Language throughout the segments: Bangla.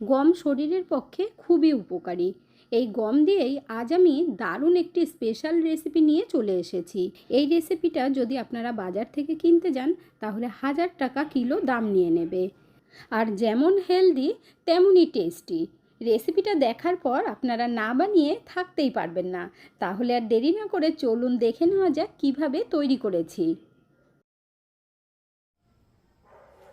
গম শরীরের পক্ষে খুবই উপকারী। এই গম দিয়েই আজ আমি দারুণ একটি স্পেশাল রেসিপি নিয়ে চলে এসেছি। এই রেসিপিটা যদি আপনারা বাজার থেকে কিনতে যান, তাহলে হাজার টাকা কিলো দাম নিয়ে নেবে। আর যেমন হেলদি তেমনই টেস্টি রেসিপিটা দেখার পর আপনারা না বানিয়ে থাকতেই পারবেন না। তাহলে আর দেরি না করে চলুন দেখে নেওয়া যাক কীভাবে তৈরি করেছি।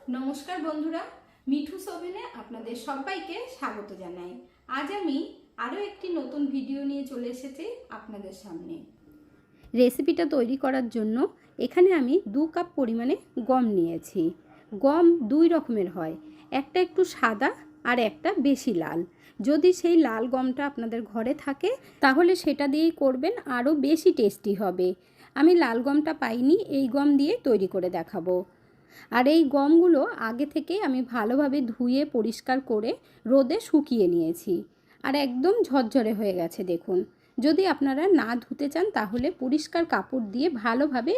নমস্কার বন্ধুরা মিঠু সোভেনে আপনাদের সবাইকে স্বাগত জানাই। আজ আমি আরও একটি নতুন ভিডিও নিয়ে চলে এসেছি আপনাদের সামনে। রেসিপিটা তৈরি করার জন্য এখানে আমি দু কাপ পরিমাণে গম নিয়েছি। গম দুই রকমের হয়, একটা একটু সাদা আর একটা বেশি লাল। যদি সেই লাল গমটা আপনাদের ঘরে থাকে, তাহলে সেটা দিয়েই করবেন, আরও বেশি টেস্টি হবে। আমি লাল গমটা পাইনি, এই গম দিয়ে তৈরি করে দেখাবো। আর এই গমগুলো আগে থেকে আমি ভালোভাবে ধুয়ে পরিষ্কার করে রোদে শুকিয়ে নিয়েছি। আর একদম ঝরঝরে হয়ে গেছে, দেখুন। যদি আপনারা না ধুতে চান, তাহলে পরিষ্কার কাপড় দিয়ে ভালোভাবে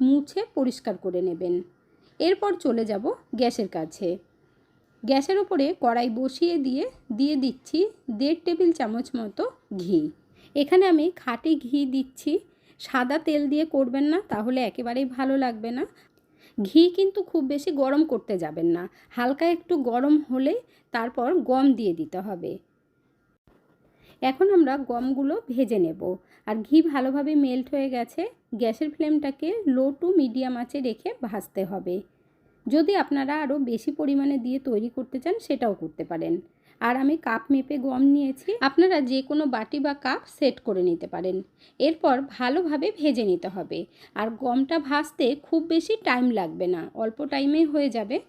মুছে পরিষ্কার করে নেবেন। এরপর চলে যাব গ্যাসের কাছে। গ্যাসের ওপরে কড়াই বসিয়ে দিয়ে দিয়ে দিচ্ছি দেড় টেবিল চামচ মতো ঘি। এখানে আমি খাঁটি ঘি দিচ্ছি। সাদা তেল দিয়ে করবেন না, তাহলে একেবারেই ভালো লাগবে না। ঘি কিন্তু খুব বেশি গরম করতে যাবেন না। হালকা একটু গরম হলে তারপর গম দিয়ে দিতে হবে। এখন আমরা গমগুলো ভেজে নেব। আর ঘি ভালোভাবে মেল্ট হয়ে গেছে, গ্যাসের ফ্লেমটাকে লো টু মিডিয়াম আঁচে রেখে ভাজতে হবে। যদি আপনারা আরও বেশি পরিমাণে দিয়ে তৈরি করতে চান, সেটাও করতে পারেন। আর আমি কাপ মেপে গম নিয়েছি। আপনারা যে কোনো বাটি বা কাপ সেট করে নিতে পারেন। এরপর ভালোভাবে ভেজে নিতে হবে। আর গমটা ভাজতে খুব বেশি টাইম লাগবে না, অল্প টাইমেই হয়ে যাবে।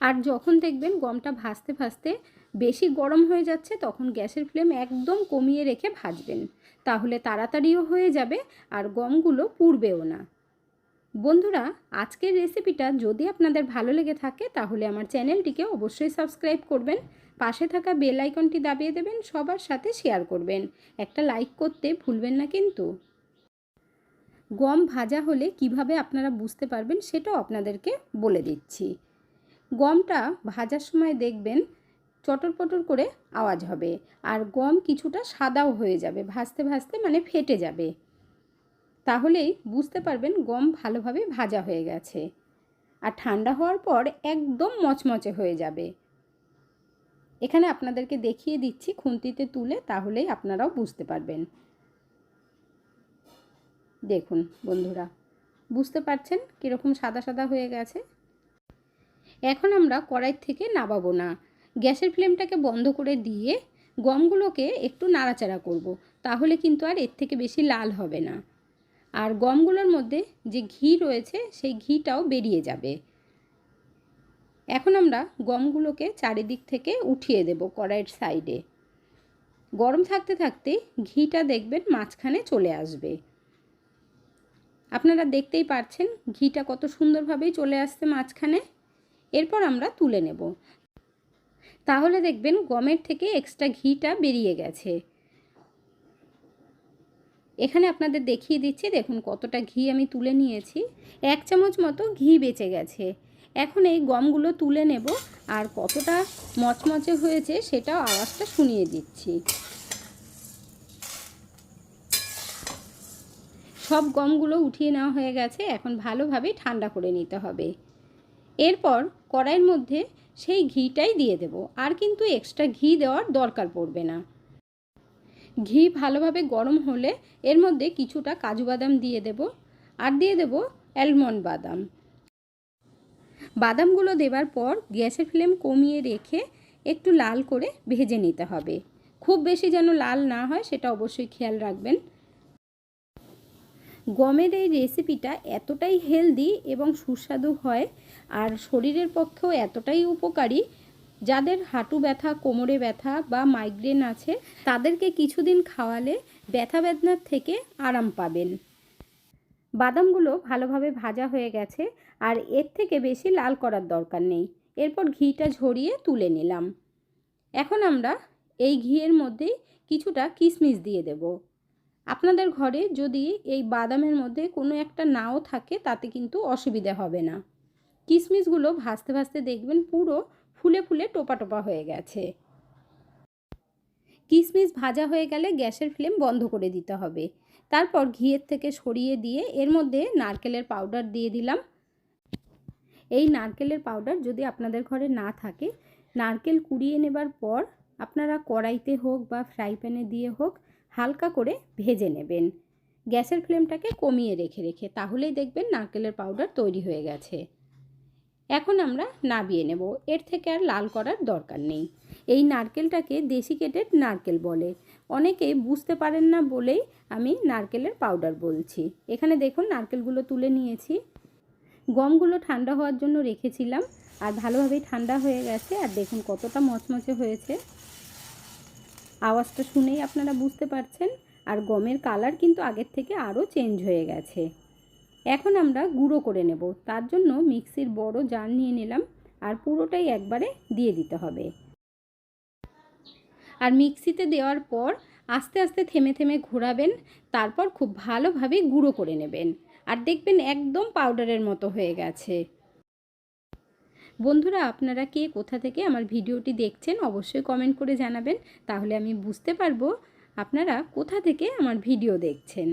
আর যখন দেখবেন গমটা ভাজতে ভাজতে বেশি গরম হয়ে যাচ্ছে, তখন গ্যাসের ফ্লেম একদম কমিয়ে রেখে ভাজবেন। তাহলে তাড়াতাড়িও হয়ে যাবে আর গমগুলো পুড়বেও না। বন্ধুরা, আজকের রেসিপিটা যদি আপনাদের ভালো লেগে থাকে, তাহলে আমার চ্যানেলটিকে অবশ্যই সাবস্ক্রাইব করবেন। পাশে থাকা বেল আইকনটি দাবিয়ে দেবেন, সবার সাথে শেয়ার করবেন। একটা লাইক করতে ভুলবেন না কিন্তু। গম ভাজা হলে কীভাবে আপনারা বুঝতে পারবেন সেটাও আপনাদেরকে বলে দিচ্ছি। গমটা ভাজার সময় দেখবেন চটর পটর করে আওয়াজ হবে আর গম কিছুটা সাদাও হয়ে যাবে, ভাজতে ভাজতে মানে ফেটে যাবে। তাহলেই বুঝতে পারবেন গম ভালোভাবে ভাজা হয়ে গেছে। আর ঠান্ডা হওয়ার পর একদম মচমচে হয়ে যাবে। এখানে আপনাদেরকে দেখিয়ে দিচ্ছি খুন্তিতে তুলে তাহলেই আপনারাও বুঝতে পারবেন। দেখুন বন্ধুরা, বুঝতে পারছেন কীরকম সাদা সাদা হয়ে গেছে? এখন আমরা কড়াই থেকে নামাবো না। গ্যাসের ফ্লেমটাকে বন্ধ করে দিয়ে গমগুলোকে একটু নাড়াচাড়া করব। তাহলে কিন্তু আর এর থেকে বেশি লাল হবে না। আর গমগুলোর মধ্যে যে ঘি রয়েছে, সেই ঘিটাও বেরিয়ে যাবে। এখন আমরা গমগুলোকে চারিদিক থেকে উঠিয়ে দেব কড়াইয়ের সাইডে। গরম থাকতে থাকতে ঘিটা দেখবেন মাঝখানে চলে আসবে। আপনারা দেখতেই পারছেন ঘিটা কত সুন্দরভাবেই চলে আসছে মাঝখানে। এরপর আমরা তুলে নেব। তাহলে দেখবেন গমের থেকে এক্সট্রা ঘিটা বেরিয়ে গেছে। এখানে আপনাদের দেখিয়ে দিচ্ছি, দেখুন কতটা ঘি আমি তুলে নিয়েছি। এক চামচ মতো ঘি বেঁচে গেছে। এখন এই গমগুলো তুলে নেব আর কতটা মচমচে হয়েছে সেটাও আওয়াজটা শুনিয়ে দিচ্ছি। সব গমগুলো উঠিয়ে নেওয়া হয়ে গেছে, এখন ভালোভাবে ঠান্ডা করে নিতে হবে। এরপর কড়াইয়ের মধ্যে সেই ঘিটাই দিয়ে দেব, আর কিন্তু এক্সট্রা ঘি দেওয়ার দরকার পড়বে না। ঘি ভালোভাবে গরম হলে এর মধ্যে কিছুটা কাজু বাদাম দিয়ে দেব, আর দিয়ে দেব অ্যালমন্ড বাদাম। বাদামগুলো দেবার পর গ্যাসের ফ্লেম কমিয়ে রেখে একটু লাল করে ভেজে নিতে হবে। খুব বেশি যেন লাল না হয়, সেটা অবশ্যই খেয়াল রাখবেন। গমের এই রেসিপিটা এতটাই হেলদি এবং সুস্বাদু হয় আর শরীরের পক্ষেও এতটাই উপকারী। যাদের হাঁটু ব্যথা, কোমরে ব্যথা বা মাইগ্রেন আছে, তাদেরকে কিছুদিন খাওয়ালে ব্যথা বেদনার থেকে আরাম পাবেন। বাদামগুলো ভালোভাবে ভাজা হয়ে গেছে আর এর থেকে বেশি লাল করার দরকার নেই। এরপর ঘিটা ঝরিয়ে তুলে নিলাম। এখন আমরা এই ঘিয়ের মধ্যে কিছুটা কিশমিশ দিয়ে দেব। আপনাদের ঘরে যদি এই বাদামের মধ্যে কোনো একটা নাও থাকে, তাতে কিন্তু অসুবিধা হবে না। কিশমিশগুলো ভাজতে ভাজতে দেখবেন পুরো ফুলে ফুলে টোপা টোপা হয়ে গেছে। কিশমিশ ভাজা হয়ে গেলে গ্যাসের ফ্লেম বন্ধ করে দিতে হবে। তারপর ঘিয়ের থেকে সরিয়ে দিয়ে এর মধ্যে নারকেলের পাউডার দিয়ে দিলাম। এই নারকেলের পাউডার যদি আপনাদের ঘরে না থাকে, নারকেল কুড়িয়ে নেবার পর আপনারা কড়াইতে হোক বা ফ্রাই প্যানে দিয়ে হোক, হালকা করে ভেজে নেবেন। গ্যাসের ফ্লেমটাকে কমিয়ে রেখে রেখে তাহলেই দেখবেন নারকেলের পাউডার তৈরি হয়ে গেছে। এখন আমরা নাবিয়ে নেব। এর থেকে আর লাল করার দরকার নেই। এই নারকেলটাকে ডেসিকেটেড নারকেল বলে। অনেকে বুঝতে পারেন না বলেই আমি নারকেলের পাউডার বলছি। এখানে দেখুন নারকেলগুলো তুলে নিয়েছি। গমগুলো ঠান্ডা হওয়ার জন্য রেখেছিলাম আর ভালোভাবেই ঠান্ডা হয়ে গেছে আর দেখুন কতটা মচমচে হয়েছে। আওয়াজটা শুনেই আপনারা বুঝতে পারছেন আর গমের কালার কিন্তু আগের থেকে আরও চেঞ্জ হয়ে গেছে। এখন আমরা গুঁড়ো করে নেব। তার জন্য মিক্সির বড় জার নিয়ে নিলাম আর পুরোটাই একবারে দিয়ে দিতে হবে। আর মিক্সিতে দেওয়ার পর আস্তে আস্তে থেমে থেমে ঘোরাবেন, তারপর খুব ভালোভাবে গুঁড়ো করে নেবেন। আর দেখবেন একদম পাউডারের মতো হয়ে গেছে। বন্ধুরা, আপনারা কে কোথা থেকে আমার ভিডিওটি দেখছেন অবশ্যই কমেন্ট করে জানাবেন। তাহলে আমি বুঝতে পারব আপনারা কোথা থেকে আমার ভিডিও দেখছেন।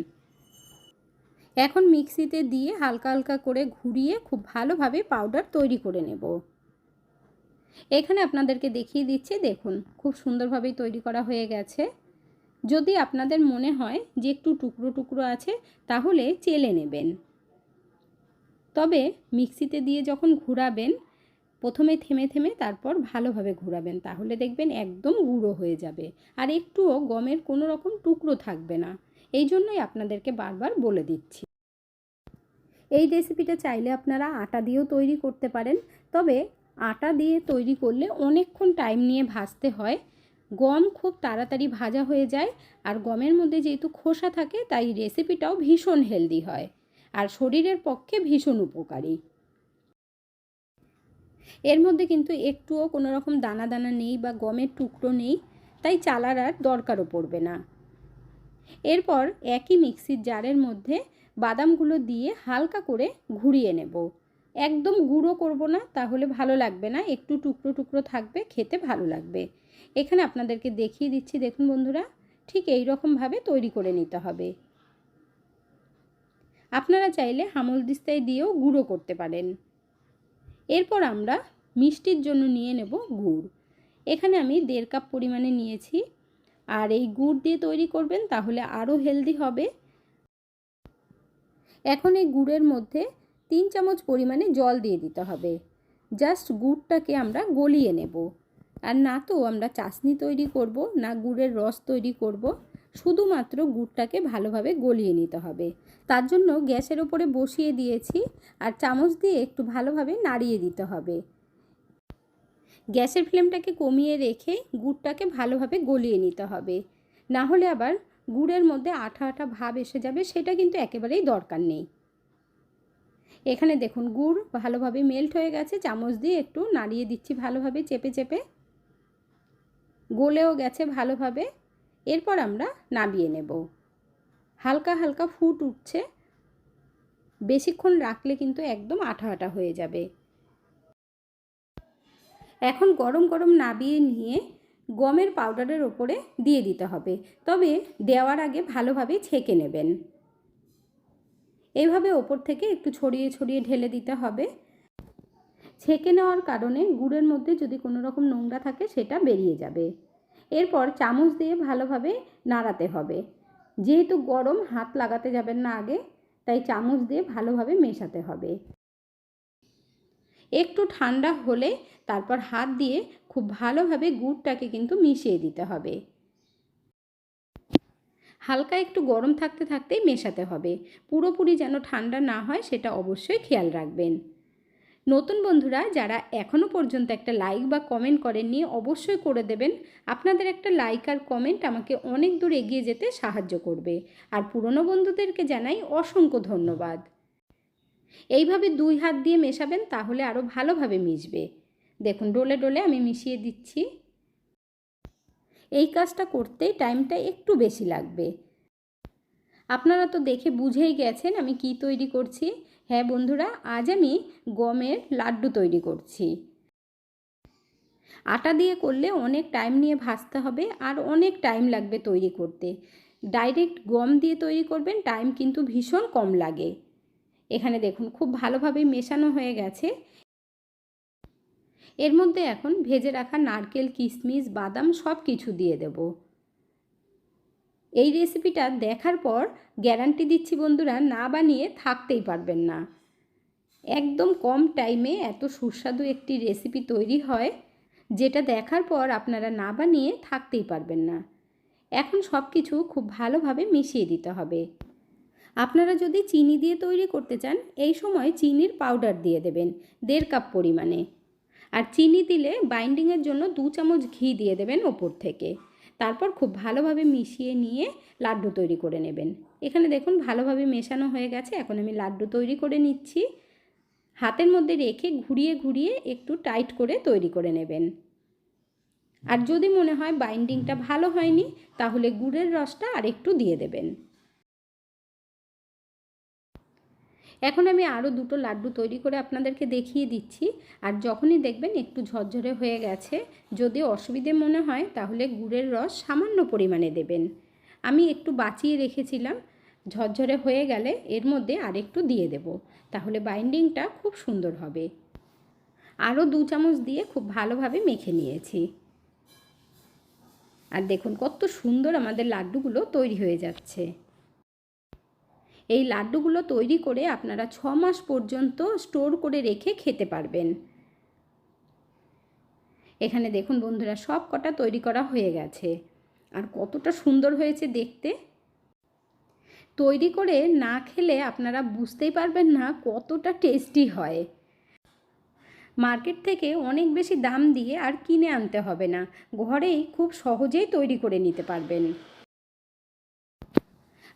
এখন মিক্সিতে দিয়ে হালকা হালকা করে ঘুরিয়ে খুব ভালোভাবে পাউডার তৈরি করে নেব। এখানে আপনাদেরকে দেখিয়ে দিচ্ছি, দেখুন, খুব সুন্দরভাবেই তৈরি করা হয়ে গেছে। যদি আপনাদের মনে হয় যে একটু টুকরো টুকরো আছে, তাহলে চেলে নেবেন। তবে মিক্সিতে দিয়ে যখন ঘুরাবেন, প্রথমে থেমে থেমে তারপর ভালোভাবে ঘোরাবেন, তাহলে দেখবেন একদম গুঁড়ো হয়ে যাবে। আর একটুও গমের কোনো রকম টুকরো থাকবে না। এই জন্যই আপনাদেরকে বারবার বলে দিচ্ছি। এই রেসিপিটা চাইলে আপনারা আটা দিয়েও তৈরি করতে পারেন। তবে আটা দিয়ে তৈরি করলে অনেকক্ষণ টাইম নিয়ে ভাজতে হয়। গম খুব তাড়াতাড়ি ভাজা হয়ে যায় আর গমের মধ্যে যেহেতু খোসা থাকে, তাই রেসিপিটাও ভীষণ হেলদি হয় আর শরীরের পক্ষে ভীষণ উপকারী। এর মধ্যে কিন্তু একটুও কোনো রকম দানা দানা নেই বা গমের টুকরো নেই, তাই চালার আর দরকারও পড়বে না। এরপর একই মিক্সির জারের মধ্যে বাদামগুলো দিয়ে হালকা করে ঘুরিয়ে নেব। একদম গুঁড়ো করব না, তাহলে ভালো লাগবে না। একটু টুকরো টুকরো থাকবে, খেতে ভালো লাগবে। এখানে আপনাদেরকে দেখিয়ে দিচ্ছি, দেখুন বন্ধুরা, ঠিক এই রকমভাবে তৈরি করে নিতে হবে। আপনারা চাইলে হামল দিস্তায় দিয়েও গুঁড়ো করতে পারেন। এরপর আমরা মিষ্টির জন্য নিয়ে নেব গুড়। এখানে আমি দেড় কাপ পরিমাণে নিয়েছি। আর এই গুড় দিয়ে তৈরি করবেন, তাহলে আরও হেলদি হবে। এখন এই গুড়ের মধ্যে তিন চামচ পরিমাণে জল দিয়ে দিতে হবে। জাস্ট গুড়টাকে আমরা গলিয়ে নেব। আর না তো আমরা চাশনি তৈরি করব, না গুড়ের রস তৈরি করব, শুধুমাত্র গুড়টাকে ভালোভাবে গলিয়ে নিতে হবে। তার জন্য গ্যাসের ওপরে বসিয়ে দিয়েছি আর চামচ দিয়ে একটু ভালোভাবে নাড়িয়ে দিতে হবে। গ্যাসের ফ্লেমটাকে কমিয়ে রেখে গুড়টাকে ভালোভাবে গলিয়ে নিতে হবে। না হলে আবার গুড়ের মধ্যে আঠা আঠা ভাব এসে যাবে, সেটা কিন্তু একেবারেই দরকার নেই। এখানে দেখুন, গুড় ভালোভাবে মেল্ট হয়ে গেছে। চামচ দিয়ে একটু নাড়িয়ে দিচ্ছি ভালোভাবে, চেপে চেপে। গলেও গেছে ভালোভাবে। এরপর আমরা নাবিয়ে নেব। হালকা হালকা ফুট উঠছে। বেশিক্ষণ রাখলে কিন্তু একদম আঠা আঠা হয়ে যাবে। এখন গরম গরম নাবিয়ে নিয়ে গমের পাউডারের ওপরে দিয়ে দিতে হবে। তবে দেওয়ার আগে ভালোভাবে ছেঁকে নেবেন। এইভাবে ওপর থেকে একটু ছড়িয়ে ছড়িয়ে ঢেলে দিতে হবে। ছেঁকে নেওয়ার কারণে গুড়ের মধ্যে যদি কোনো রকম নোংরা থাকে সেটা বেরিয়ে যাবে। এরপর চামচ দিয়ে ভালোভাবে নাড়াতে হবে। যেহেতু গরম, হাত লাগাতে যাবেন না আগে, তাই চামচ দিয়ে ভালোভাবে মেশাতে হবে। একটু ঠান্ডা হলে তারপর হাত দিয়ে খুব ভালোভাবে গুড়টাকে কিন্তু মিশিয়ে দিতে হবে। হালকা একটু গরম থাকতে থাকতেই মেশাতে হবে। পুরোপুরি যেন ঠান্ডা না হয়, সেটা অবশ্যই খেয়াল রাখবেন। নতুন বন্ধুরা, যারা এখনও পর্যন্ত একটা লাইক বা কমেন্ট করেননি, অবশ্যই করে দেবেন। আপনাদের একটা লাইক আর কমেন্ট আমাকে অনেক দূর এগিয়ে যেতে সাহায্য করবে। আর পুরনো বন্ধুদেরকে জানাই অসংখ্য ধন্যবাদ। এইভাবে দুই হাত দিয়ে মেশাবেন, তাহলে আরও ভালোভাবে মিশবে। দেখুন, ডোলে ডোলে আমি মিশিয়ে দিচ্ছি। এই কাজটা করতেই টাইমটা একটু বেশি লাগবে। আপনারা তো দেখে বুঝেই গেছেন আমি কি তৈরি করছি। হ্যাঁ বন্ধুরা, আজ আমি গমের লাড্ডু তৈরি করছি। আটা দিয়ে করলে অনেক টাইম নিয়ে ভাজতে হবে আর অনেক টাইম লাগবে তৈরি করতে। ডাইরেক্ট গম দিয়ে তৈরি করবেন টাইম কিন্তু ভীষণ কম লাগে। এখানে দেখুন, খুব ভালোভাবে মেশানো হয়ে গেছে। এর মধ্যে এখন ভেজে রাখা নারকেল কিশমিশ বাদাম সব কিছু দিয়ে দেব। এই রেসিপিটা দেখার পর গ্যারান্টি দিচ্ছি বন্ধুরা, না বানিয়ে থাকতেই পারবেন না। একদম কম টাইমে এত সুস্বাদু একটি রেসিপি তৈরি হয়, যেটা দেখার পর আপনারা না বানিয়ে থাকতেই পারবেন না। এখন সব কিছু খুব ভালোভাবে মিশিয়ে দিতে হবে। আপনারা যদি চিনি দিয়ে তৈরি করতে চান, এই সময় চিনির পাউডার দিয়ে দেবেন, দেড় কাপ পরিমাণে। আর চিনি দিলে বাইন্ডিংয়ের জন্য দু চামচ ঘি দিয়ে দেবেন ওপর থেকে। তারপর খুব ভালোভাবে মিশিয়ে নিয়ে লাড্ডু তৈরি করে নেবেন। এখানে দেখুন ভালোভাবে মেশানো হয়ে গেছে, এখন আমি লাড্ডু তৈরি করে নিচ্ছি। হাতের মধ্যে রেখে ঘুরিয়ে ঘুরিয়ে একটু টাইট করে তৈরি করে নেবেন। আর যদি মনে হয় বাইন্ডিংটা ভালো হয়নি, তাহলে গুড়ের রসটা আর একটু দিয়ে দেবেন। এখন আমি আরও দুটো লাড্ডু তৈরি করে আপনাদেরকে দেখিয়ে দিচ্ছি। আর যখনই দেখবেন একটু ঝরঝরে হয়ে গেছে, যদি অসুবিধে মনে হয় তাহলে গুড়ের রস সামান্য পরিমাণে দেবেন। আমি একটু বাঁচিয়ে রেখেছিলাম, ঝরঝরে হয়ে গেলে এর মধ্যে আরেকটু দিয়ে দেব, তাহলে বাইন্ডিংটা খুব সুন্দর হবে। আরও দু চামচ দিয়ে খুব ভালোভাবে মেখে নিয়েছি। আর দেখুন কত সুন্দর আমাদের লাড্ডুগুলো তৈরি হয়ে যাচ্ছে। এই লাড্ডুগুলো তৈরি করে আপনারা ছ মাস পর্যন্ত স্টোর করে রেখে খেতে পারবেন। এখানে দেখুন বন্ধুরা, সব কটা তৈরি করা হয়ে গেছে। আর কতটা সুন্দর হয়েছে দেখতে। তৈরি করে না খেলে আপনারা বুঝতেই পারবেন না কতটা টেস্টি হয়। মার্কেট থেকে অনেক বেশি দাম দিয়ে আর কিনে আনতে হবে না। ঘরেই খুব সহজেই তৈরি করে নিতে পারবেন।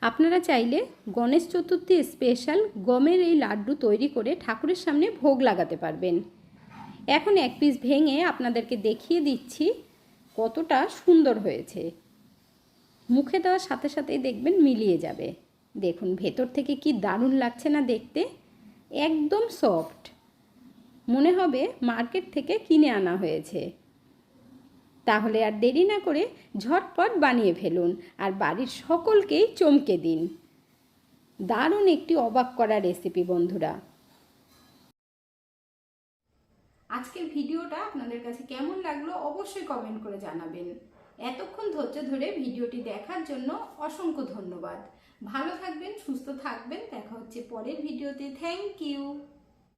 আপনারা চাইলে গণেশ চতুর্থী স্পেশাল গমের এই লাড্ডু তৈরি করে ঠাকুরের সামনে ভোগ লাগাতে পারবেন। এখন এক পিস ভেঙে আপনাদেরকে দেখিয়ে দিচ্ছি কতটা সুন্দর হয়েছে। মুখে দেওয়ার সাথে সাথেই দেখবেন মিলিয়ে যাবে। দেখুন, ভেতর থেকে কি দারুণ লাগছে না দেখতে? একদম সফট মনে হবে মার্কেট থেকে কিনে আনা হয়েছে। তাহলে আর দেরি না করে ঝটপট বানিয়ে ফেলুন আর বাড়ির সকলকেই চমকে দিন। দারুণ একটি অবাক করা রেসিপি বন্ধুরা। আজকের ভিডিওটা আপনাদের কাছে কেমন লাগল অবশ্যই কমেন্ট করে জানাবেন। এতক্ষণ ধৈর্য ধরে ভিডিওটি দেখার জন্য অসংখ্য ধন্যবাদ। ভালো থাকবেন, সুস্থ থাকবেন। দেখা হচ্ছে পরের ভিডিওতে। Thank you